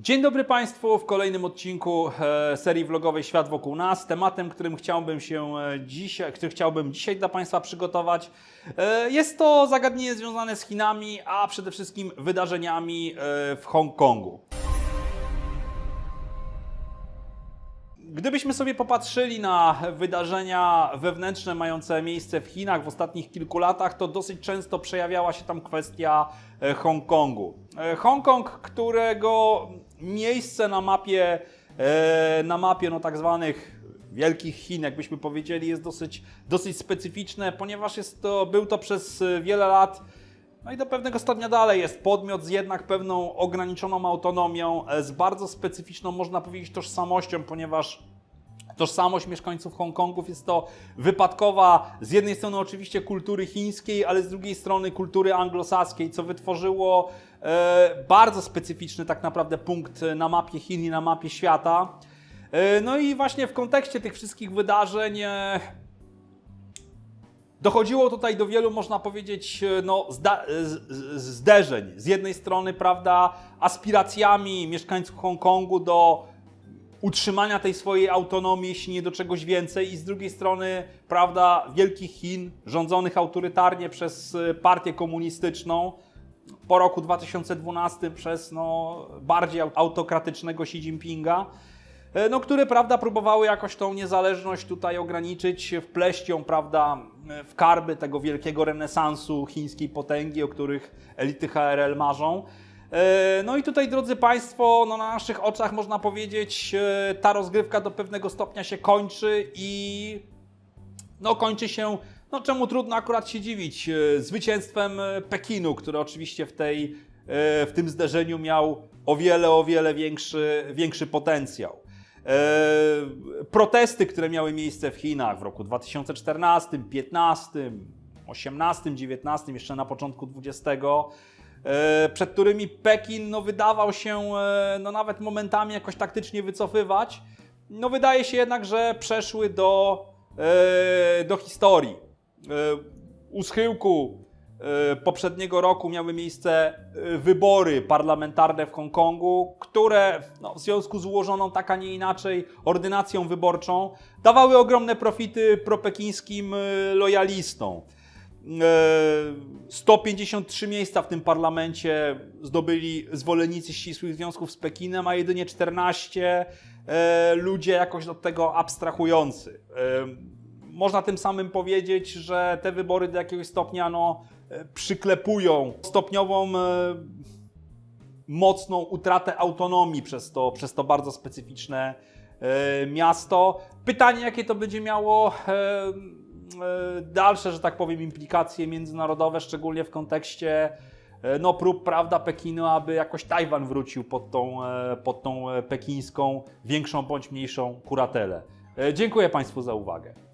Dzień dobry Państwu w kolejnym odcinku e, serii vlogowej Świat wokół nas. Tematem, którym chciałbym się e, dzisiaj, który chciałbym dzisiaj dla Państwa przygotować, e, jest to zagadnienie związane z Chinami, a przede wszystkim wydarzeniami w Hongkongu. Gdybyśmy sobie popatrzyli na wydarzenia wewnętrzne mające miejsce w Chinach w ostatnich kilku latach, to dosyć często przejawiała się tam kwestia e, Hongkongu. E, Hongkong, którego miejsce na mapie, e, na mapie no, tak zwanych wielkich Chin, jakbyśmy powiedzieli, jest dosyć, dosyć specyficzne, ponieważ jest to, był to przez wiele lat no i do pewnego stopnia dalej jest podmiot z jednak pewną ograniczoną autonomią, z bardzo specyficzną, można powiedzieć, tożsamością, ponieważ tożsamość mieszkańców Hongkongów jest to wypadkowa z jednej strony oczywiście kultury chińskiej, ale z drugiej strony kultury anglosaskiej, co wytworzyło e, bardzo specyficzny tak naprawdę punkt na mapie Chin i na mapie świata. E, no i właśnie w kontekście tych wszystkich wydarzeń e, Dochodziło tutaj do wielu, można powiedzieć, no, zda- z- z- zderzeń. Z jednej strony, prawda, aspiracjami mieszkańców Hongkongu do utrzymania tej swojej autonomii, jeśli nie do czegoś więcej, i z drugiej strony, prawda, wielkich Chin, rządzonych autorytarnie przez e, partię komunistyczną, po roku 2012 przez no, bardziej autokratycznego Xi Jinpinga, e, no, które prawda, próbowały jakoś tą niezależność tutaj ograniczyć, wpleść ją prawda, w karby tego wielkiego renesansu chińskiej potęgi, o których elity HRL marzą. E, No i tutaj, drodzy Państwo, no na naszych oczach można powiedzieć, e, ta rozgrywka do pewnego stopnia się kończy i no kończy się, no czemu trudno akurat się dziwić, e, zwycięstwem Pekinu, który oczywiście w, tej, w tym zderzeniu miał o wiele, o wiele większy, większy potencjał. Protesty, które miały miejsce w Chinach w roku 2014, 15, 18, 19, jeszcze na początku XX, e, przed którymi Pekin no, wydawał się e, no, nawet momentami jakoś taktycznie wycofywać, no wydaje się jednak, że przeszły do, e, do historii. E, U schyłku e, poprzedniego roku miały miejsce e, wybory parlamentarne w Hongkongu, które no, w związku z ułożoną tak, a nie inaczej ordynacją wyborczą dawały ogromne profity propekińskim e, lojalistom. E, 153 miejsca w tym parlamencie zdobyli zwolennicy ścisłych związków z Pekinem, a jedynie 14 e, ludzie jakoś od tego abstrahujący. E, Można tym samym powiedzieć, że te wybory do jakiegoś stopnia no, e, przyklepują stopniową mocną utratę autonomii przez to, przez to bardzo specyficzne miasto. Pytanie, jakie to będzie miało dalsze, że tak powiem, implikacje międzynarodowe, szczególnie w kontekście e, no, prób prawda, Pekinu, aby jakoś Tajwan wrócił pod tą, e, pod tą e, pekińską, większą bądź mniejszą kuratelę. E, Dziękuję Państwu za uwagę.